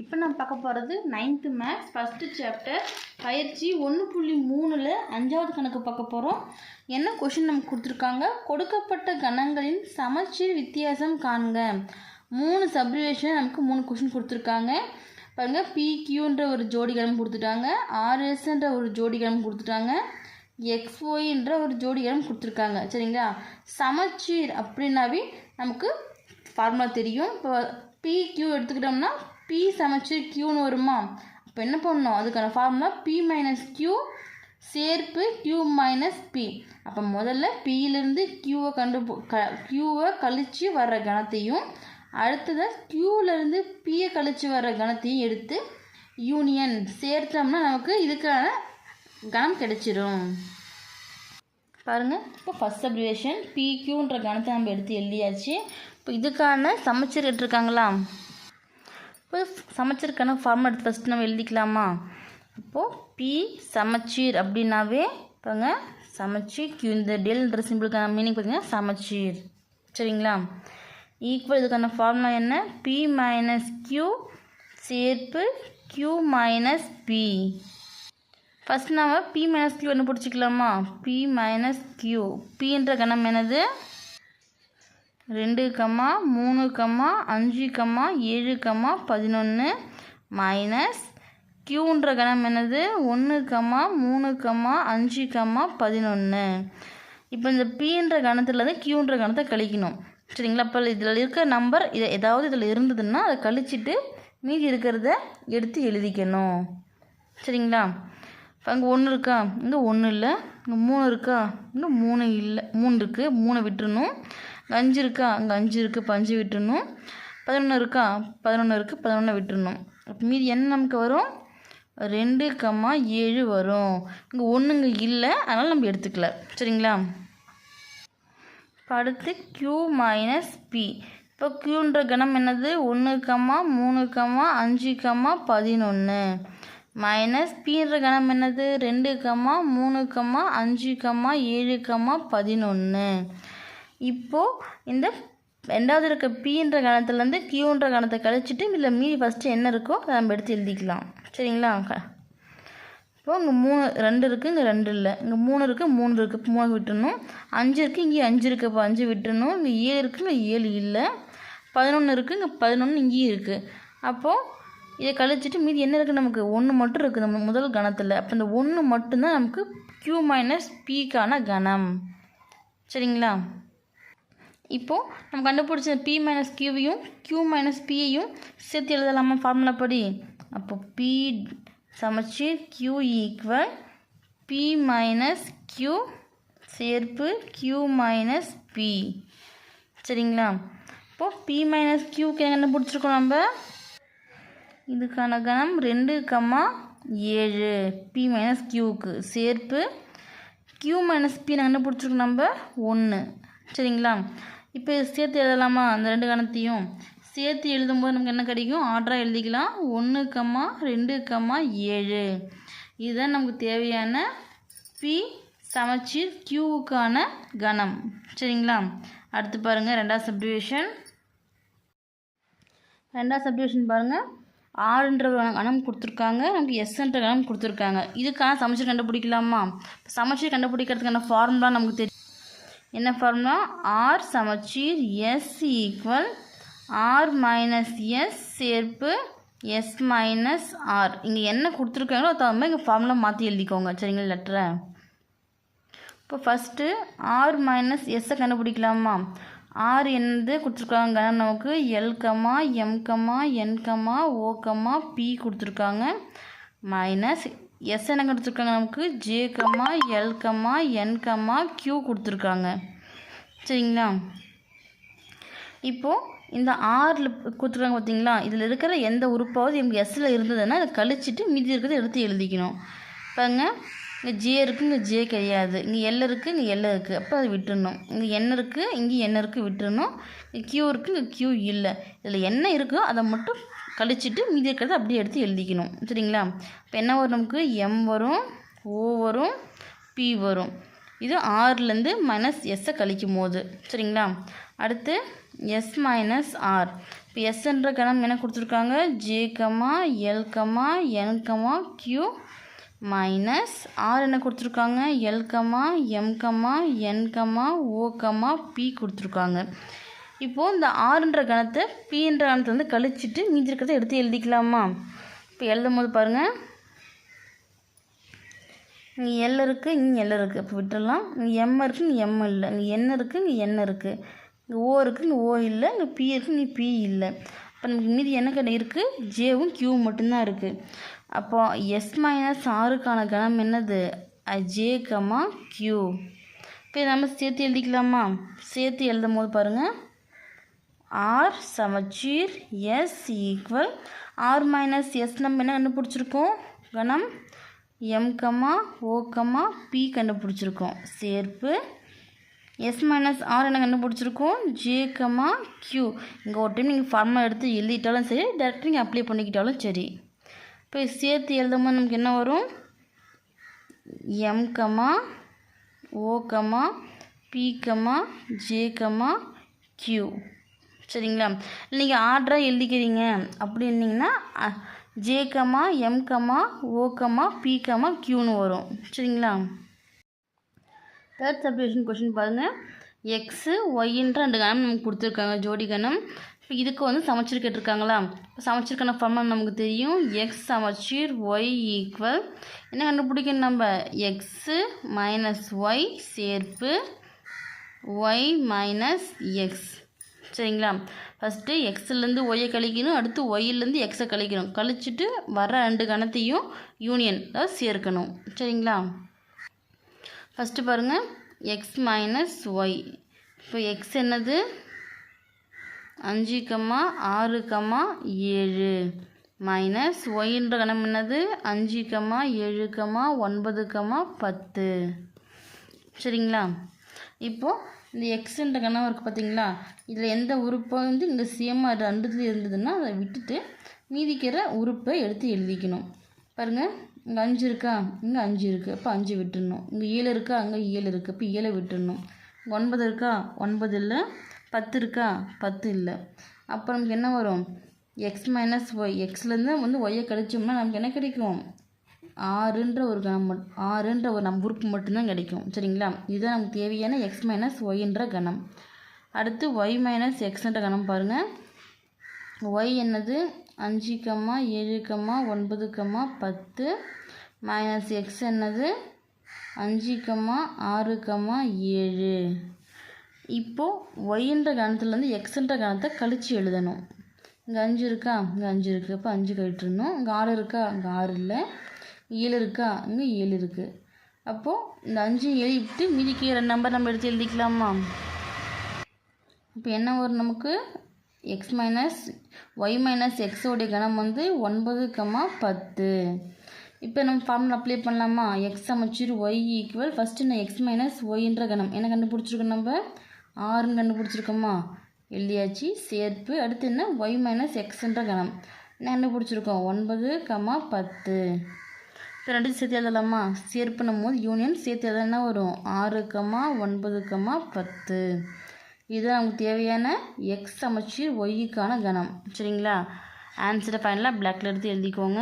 இப்போ நான் பார்க்க போகிறது நைன்த்து மேக்ஸ் ஃபஸ்ட்டு சாப்டர் பயிற்சி ஒன்று புள்ளி மூணில் அஞ்சாவது கணக்கு பார்க்க போகிறோம் என்ன கொஷின் நமக்கு கொடுத்துருக்காங்க? கொடுக்கப்பட்ட கணங்களின் சமச்சீர் வித்தியாசம் காண்க. மூணு சப்ரிவேஷன் நமக்கு மூணு கொஷின் கொடுத்துருக்காங்க. பாருங்க பிக்யூன்ற ஒரு ஜோடி கிழமை கொடுத்துட்டாங்க ஆர்எஸ்ன்ற ஒரு ஜோடி கிழமை கொடுத்துட்டாங்க எக்ஸ்ஒய்ன்ற ஒரு ஜோடி கிழமை கொடுத்துருக்காங்க. சரிங்களா? சமச்சீர் அப்படின்னாவே நமக்கு ஃபார்முலா தெரியும். இப்போ பிக்யூ எடுத்துக்கிட்டோம்னா பி சமைச்சு கியூன்னு வருமா? அப்போ என்ன பண்ணணும்? அதுக்கான ஃபார்முலா பி மைனஸ் கியூ சேர்ப்பு கியூ மைனஸ் பி அப்போ முதல்ல பியிலிருந்து கியூவை கண்டு க கியூவை கழித்து வர்ற கணத்தையும் அடுத்ததாக கியூவிலேருந்து பியை கழித்து வர்ற கணத்தையும் எடுத்து யூனியன் சேர்த்தோம்னா நமக்கு இதுக்கான கணம் கிடைச்சிரும். பாருங்கள் இப்போ ஃபஸ்ட் பி பிக்யூன்ற கணத்தை நம்ம எடுத்து எழுதியாச்சு. இப்போ இதுக்கான சமைச்சர் இருக்காங்களா இப்போ சமச்சீருக்கான ஃபார்ம் எடுத்து ஃபஸ்ட்டு நம்ம எழுதிக்கலாமா? இப்போது பி சமச்சீர் அப்படின்னாவே இப்போங்க சமச்சீர் கியூ இந்த டெல்ன்ற சிம்பிளுக்கான மீனிங் பார்த்தீங்கன்னா சமச்சீர். சரிங்களா? ஈக்குவல் இதுக்கான ஃபார்முலா என்ன? பி மைனஸ் கியூ சேர்ப்பு கியூ மைனஸ் பி ஃபஸ்ட் நம்ம பி மைனஸ் கியூ என்ன பிடிச்சிக்கலாமா? பி மைனஸ் கியூ பின்ற கணம் என்னது? ரெண்டு கம்மா மூணு கம்மா அஞ்சு கம்மா ஏழு கம்மா பதினொன்று மைனஸ் கியூன்ற கணம் என்னது? ஒன்று கம்மா மூணு கம்மா அஞ்சு கம்மா பதினொன்று இப்போ இந்த பின்ற கணத்துலேருந்து கியூன்ற கணத்தை கழிக்கணும். சரிங்களா? இப்போ இதில் இருக்க நம்பர் இதை ஏதாவது இதில் இருந்ததுன்னா அதை கழிச்சிட்டு மீதி இருக்கிறத எடுத்து எழுதிக்கணும். சரிங்களா? இப்போ அங்கே ஒன்று இருக்கா? இங்கே ஒன்று இல்லை. இங்கே மூணு இருக்கா? இங்கே மூணு இல்லை. மூணு இருக்குது மூணை விட்டுருணும் இங்கே அஞ்சு இருக்கா? அங்கே அஞ்சு இருக்குது இப்போ அஞ்சு பதினொன்று இருக்கா? பதினொன்று இருக்குது பதினொன்று விட்டுறணும். அப்போ மீதி என்ன நமக்கு வரும்? ரெண்டு கம்மா ஏழு வரும். இங்கே ஒன்றுங்க இல்லை அதனால் நம்ம எடுத்துக்கல. சரிங்களா? இப்போ அடுத்து க்யூ மைனஸ் பி இப்போ க்யூன்ற கணம் என்னது? ஒன்று கம்மா மூணு கம்மா அஞ்சு கம்மா பதினொன்று மைனஸ் பின்ற கணம் என்னது? ரெண்டு கம்மா மூணு கம்மா அஞ்சு கம்மா ஏழு கம்மா பதினொன்று இப்போது இந்த ரெண்டாவது இருக்க பின்ற கணத்துலேருந்து கியூன்ற கணத்தை கழிச்சிட்டு இல்லை மீதி ஃபஸ்ட்டு என்ன இருக்கோ அதை நம்ம எடுத்து எழுதிக்கலாம். சரிங்களா? இப்போ இங்கே மூணு ரெண்டு இருக்குது இங்கே ரெண்டு இல்லை. இங்கே மூணு இருக்குது மூணு இருக்குது இப்போ மூணு விட்டுறணும். அஞ்சு இருக்குது இங்கே அஞ்சு இருக்குது இப்போ அஞ்சு விட்டுணும் இங்கே ஏழு இருக்குது இங்கே ஏழு இல்லை. பதினொன்று இருக்குது இங்கே பதினொன்று இங்கேயும் இருக்குது அப்போது இதை கழிச்சிட்டு மீதி என்ன இருக்குது நமக்கு? ஒன்று மட்டும் இருக்குது நம்ம முதல் கணத்தில். அப்போ இந்த ஒன்று மட்டும்தான் நமக்கு க்யூ மைனஸ் பிக்கான கணம். சரிங்களா? இப்போது நம்ம கண்டுபிடிச்ச பி மைனஸ் கியூவையும் க்யூ மைனஸ் பியையும் சேர்த்து எழுதலாமா ஃபார்முலா படி? அப்போ பி சமச்சீர் Q equal P minus Q சேர்ப்பு க்யூ மைனஸ் பி சரிங்களா? இப்போது பி மைனஸ் கியூக்கு என்ன கண்டுபிடிச்சிருக்கோம் நம்ம? இதுக்கான கணம் ரெண்டு கம்மா ஏழு. பி மைனஸ் கியூவுக்கு சேர்ப்பு கியூ மைனஸ் பி நாங்கள் என்ன பிடிச்சிருக்கோம் நம்ம? ஒன்று சரிங்களா? இப்போ சேர்த்து எழுதலாமா? அந்த ரெண்டு கணத்தையும். சேர்த்து எழுதும்போது நமக்கு என்ன கிடைக்கும்? ஆர்டராக எழுதிக்கலாம். ஒன்று கம்மா ரெண்டு கம்மா ஏழு. இதுதான் நமக்கு தேவையான பி சமச்சீர் கியூவுக்கான கணம். சரிங்களா? அடுத்து பாருங்கள் ரெண்டாவது சப்டிவிஷன் ரெண்டாவது சப்டிவிஷன் பாருங்கள் ஆறுன்ற கணம் கொடுத்துருக்காங்க. நமக்கு எஸ்ன்ற கணம் கொடுத்துருக்காங்க. இதுக்கான சமச்சீர் கண்டுபிடிக்கலாமா? சமச்சீர் கண்டுபிடிக்கிறதுக்கான ஃபார்முலா நமக்கு தெரியும். என்ன ஃபார்முலா ஆர் சமச்சீர் S equal R minus S சேர்ப்பு எஸ் மைனஸ் ஆர் இங்கே என்ன கொடுத்துருக்காங்களோ அது தகுந்த மாதிரி இங்கே ஃபார்முலா மாற்றி எழுதிக்கோங்க. சரிங்களா லெட்டரை இப்போ ஃபஸ்ட்டு ஆர் மைனஸ் எஸ்ஸை கண்டுபிடிக்கலாமா? ஆர் என்னது கொடுத்துருக்காங்க? நமக்கு L comma M comma N comma O comma P கொடுத்துருக்காங்க. மைனஸ் எஸ் என்ன கொடுத்துருக்காங்க? நமக்கு ஜேகமா எல்கமா என்கமா கியூ க்யூ கொடுத்துருக்காங்க. சரிங்களா? இப்போது இந்த ஆறில் கொடுத்துருக்காங்க பார்த்தீங்களா இதில் இருக்கிற எந்த உறுப்பாவது எங்கள் எஸ்ஸில் இருந்ததுன்னா அதை கழிச்சிட்டு மீதி இருக்கிறத எடுத்து எழுதிக்கணும். பாருங்க. இங்கே ஜே இருக்குது இங்கே ஜே கிடையாது. இங்கே எல் இருக்குது இங்கே எல் இருக்குது அப்போ அதை விட்டுடணும் இங்கே என்ன இருக்குது இங்கே என்ன இருக்குது விட்டுறணும். இங்கே கியூ இருக்குது இங்கே கியூ இல்லை. இதில் என்ன இருக்கோ அதை மட்டும் கழிச்சிட்டு மீதி இருக்கிறத அப்படியே எடுத்து எழுதிக்கணும். சரிங்களா? இப்போ என்ன வரும் நமக்கு? எம் வரும் ஓ வரும் பி வரும். இது ஆறுலேருந்து மைனஸ் எஸ்ஸை கழிக்கும் போது சரிங்களா? அடுத்து எஸ் மைனஸ் ஆர் இப்போ எஸ்ன்ற கணம் என்ன கொடுத்துருக்காங்க? J comma L comma N comma Q minus R என்ன கொடுத்துருக்காங்க? L comma M comma N comma O comma P கொடுத்துருக்காங்க. இப்போது இந்த ஆறுன்ற கணத்தை பின்ற கணத்தை வந்து கழிச்சிட்டு மீதி இருக்கிறத எடுத்து எழுதிக்கலாமா? இப்போ எழுதும் போது பாருங்கள் இங்கே எல் இருக்குது இங்கே எல் இருக்குது இப்போ விட்டுடலாம். இங்கே எம் இருக்குது இங்கே எம் இல்லை. இங்கே என் இருக்குது இங்கே என் இருக்குது இங்கே ஓ இருக்குது இங்கே ஓ இல்லை. இங்கே பி இருக்குது இங்கே பி இல்லை. அப்போ நமக்கு மீதி என்ன கடை இருக்குது ஜேவும் கியூவும் மட்டும்தான் இருக்குது அப்போ எஸ் மைனஸ் ஆறுக்கான கணம் என்னது? ஜே கமா கியூ இப்போ நம்ம சேர்த்து எழுதிக்கலாமா? சேர்த்து எழுதும் போது பாருங்கள் ஆர் சமச்சீர் S equal R minus S நம்ம என்ன கண்டுபிடிச்சிருக்கோம்? கணம் எம் கமா ஓ பி கண்டுபிடிச்சிருக்கோம். சேர்ப்பு. எஸ் மைனஸ் ஆர் என்ன கண்டுபிடிச்சிருக்கோம்? ஜே கம்மா கியூ இங்கே ஒரு டைம் நீங்கள் ஃபார்மாக எடுத்து எழுதிட்டாலும் சரி டேரெக்டாக நீங்கள் அப்ளை பண்ணிக்கிட்டாலும் சரி. இப்போ சேர்த்து எழுதும் போது நமக்கு என்ன வரும்? M comma O comma P J comma Q சரிங்களா? நீங்கள் ஆர்டராக எழுதிக்கிறீங்க அப்படின்னீங்கன்னா J comma M comma O comma P comma கியூன்னு வரும். சரிங்களா? தேர்ட் சப்டிவிஷன் கொஷின் பாருங்கள் எக்ஸு ஒய்ன்ற ரெண்டு கணம் நமக்கு கொடுத்துருக்காங்க ஜோடி கணம். இப்போ இதுக்கு வந்து சமச்சீர் கேட்டிருக்காங்களா? இப்போ சமச்சீர்க்கான ஃபார்முலா நமக்கு தெரியும். எக்ஸ் சமச்சீர் ஒய் ஈக்குவல் என்ன கண்டுபிடிக்கணும் நம்ம? எக்ஸு மைனஸ் ஒய் சேர்ப்பு. ஒய் மைனஸ் எக்ஸ் சரிங்களா? ஃபஸ்ட்டு எக்ஸ்லேருந்து ஒய்யை கழிக்கணும் அடுத்து ஒய்யிலேருந்து எக்ஸை கழிக்கணும். கழிச்சிட்டு வர ரெண்டு கணத்தையும் யூனியன் அதாவது சேர்க்கணும். சரிங்களா? ஃபஸ்ட்டு பாருங்கள் எக்ஸ் மைனஸ் ஒய் இப்போ எக்ஸ் என்னது? அஞ்சு கம்மா ஆறு கம்மா ஏழு. மைனஸ் ஒய்ன்ற கணம் என்னது? அஞ்சு கம்மா ஏழு கம்மா ஒன்பது கம்மா பத்து. சரிங்களா? இப்போது இந்த எக்ஸுன்ற கணம் இருக்குது பார்த்தீங்களா இதில் எந்த உறுப்பை வந்து இங்கே சேமாக ரெண்டுத்துல இருந்ததுன்னா அதை விட்டுட்டு மீதிக்கிற உறுப்பை எடுத்து எழுதிக்கணும். பாருங்கள் இங்கே அஞ்சு இருக்கா? இங்கே அஞ்சு இருக்குது அப்போ அஞ்சு விட்டுடணும் இங்கே ஏழு இருக்கா? அங்கே ஏழு இருக்குது இப்போ ஏழை விட்டுடணும் ஒன்பது இருக்கா? ஒன்பது இல்லை. பத்து இருக்கா? பத்து இல்லை. அப்போ நமக்கு என்ன வரும்? எக்ஸ் மைனஸ் ஒய் எக்ஸ்லேருந்து வந்து ஒய்யை கழிச்சோம்னா நமக்கு என்ன கிடைக்கும்? ஆறுன்ற ஒரு கணம் மட் ஆறுன்ற ஒரு நம் உறுப்பு மட்டும்தான் கிடைக்கும். சரிங்களா? இதுதான் நமக்கு தேவையான எக்ஸ் மைனஸ் ஒய்ன்ற கணம். அடுத்து ஒய் மைனஸ் எக்ஸ்ன்ற கணம் பாருங்கள் ஒய் என்னது? அஞ்சு கம்மா ஏழு கம்மா ஒன்பது கம்மா பத்து மைனஸ் எக்ஸ் என்னது? அஞ்சு கம்மா ஆறு கம்மா ஏழு. இப்போது ஒய்ன்ற கணத்துலேருந்து எக்ஸ்ன்ற கணத்தை கழித்து எழுதணும். இங்கே அஞ்சு இருக்கா? இங்கே அஞ்சு இருக்குது அப்போ அஞ்சு கழிட்டுருணும் இங்கே ஆறு இருக்கா? இங்கே ஆறு இல்லை. ஏழு இருக்கா? இங்கே ஏழு இருக்குது அப்போது இந்த அஞ்சு எழுதிட்டு மீதிக்கு ரெண்டு நம்பர் நம்ம எடுத்து எழுதிக்கலாமா? இப்போ என்ன வரும் நமக்கு? எக்ஸ் மைனஸ் ஒய் மைனஸ் எக்ஸோடைய கணம் வந்து ஒன்பது கம்மா பத்து. இப்போ நம்ம ஃபார்முலா அப்ளை பண்ணலாமா? எக்ஸ் அமைச்சர் ஒய் ஈக்குவல் ஃபஸ்ட்டு நான் எக்ஸ் மைனஸ் ஒய்ன்ற கணம் என்ன கண்டுபிடிச்சிருக்கோம் நம்ம? ஆறுன்னு கண்டுபிடிச்சிருக்கோமா? எழுதியாச்சு. சேர்ப்பு. அடுத்து என்ன? ஒய் மைனஸ் எக்ஸ்ன்ற கணம் என்ன கண்டுபிடிச்சிருக்கோம்? ஒன்பது கம்மா பத்து. இப்போ ரெண்டு சேர்த்து எழுதலாமா? சேர் பண்ணும்போது யூனியன் சேர்த்து எழுத வரும்? ஆறு கம்மா ஒன்பது கமா பத்து. இதுதான் நமக்கு தேவையான எக்ஸ் சமச்சீர் ஒய்க்கான கணம். சரிங்களா? ஆன்சரை ஃபைனலாக பிளாக்ல எடுத்து எழுதிக்கோங்க.